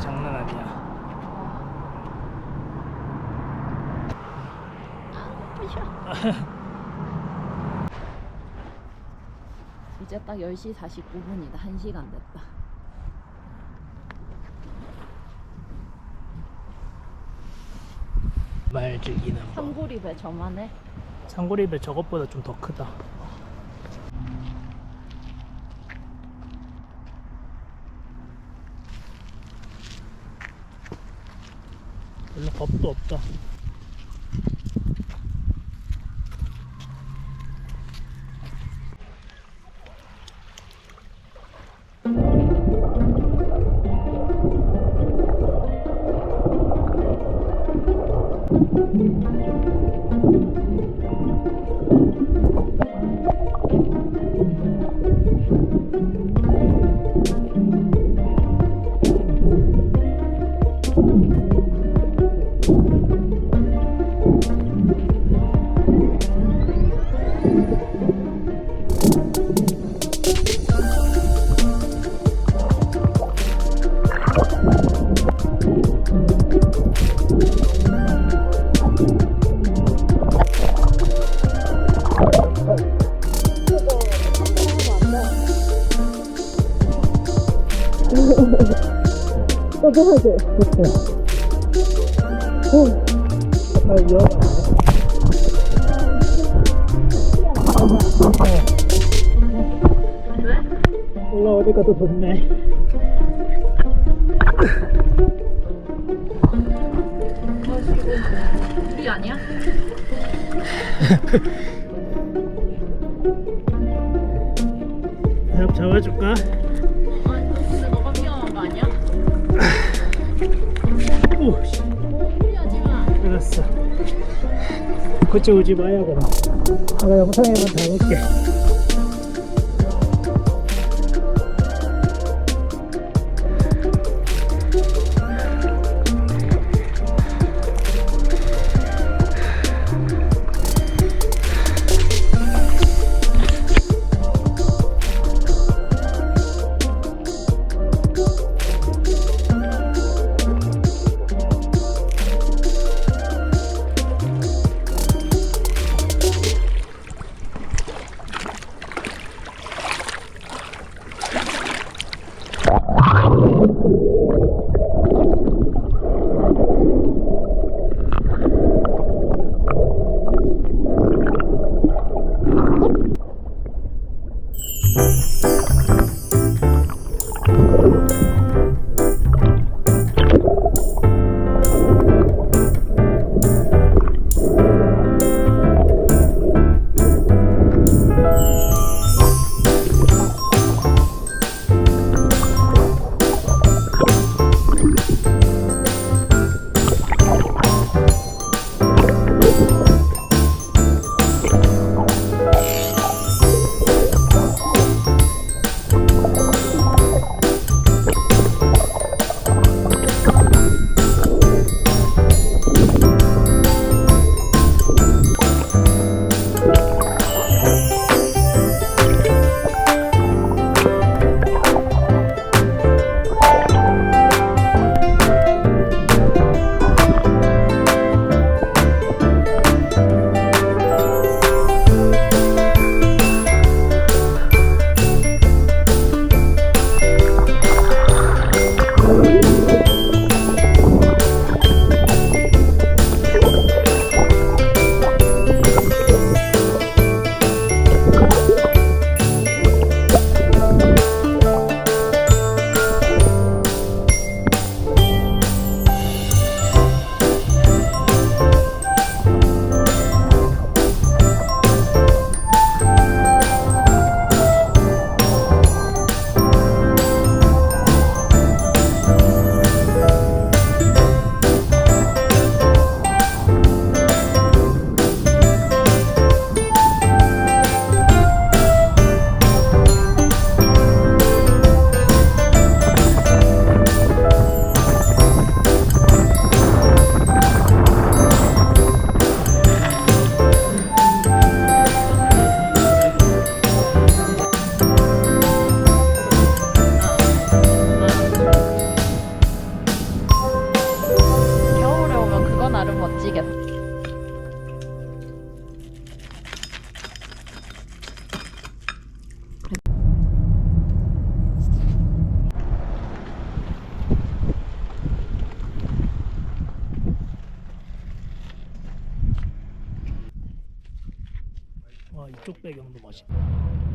장난 아니야. 이제 딱 10시 49분이다. 1시간 됐다. 말 즐기는 거. 삼고리 배 저만 해? 삼고리 배 저것보다 좀 더 크다. 8. 도 없다. 아. 왜? 올라오니까 더 좋네. 우리 아니야? 자, 잡아줄까? 알았어. 그쪽 오지 마요, 그럼. 내가 영상에만 담을게. 배경도 멋있다.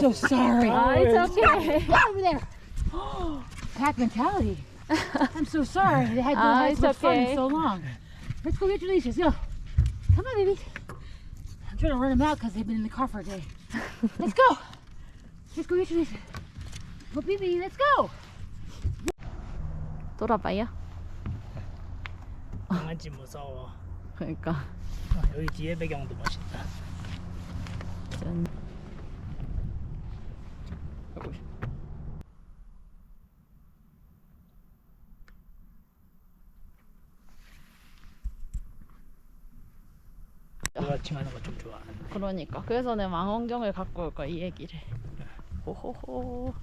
so sorry. 아, it's okay. Get over there. Pack mentality. I'm so sorry. They had Ah, not had it's so much fun okay. in so long. Let's go get your leashes. Go. Come on, baby. I'm trying to run them out because they've been in the car for a day. Let's go. Let's go get your leashes. Go, baby. Let's go. 돌아봐요. 강아지 무서워. 그러니까. 아, 여기 뒤에 배경도 멋있다. 워칭 하는 거 좀 좋아하는데. 그러니까. 그래서 내가 망원경을 갖고 올 거야, 이 얘기를. 호호호.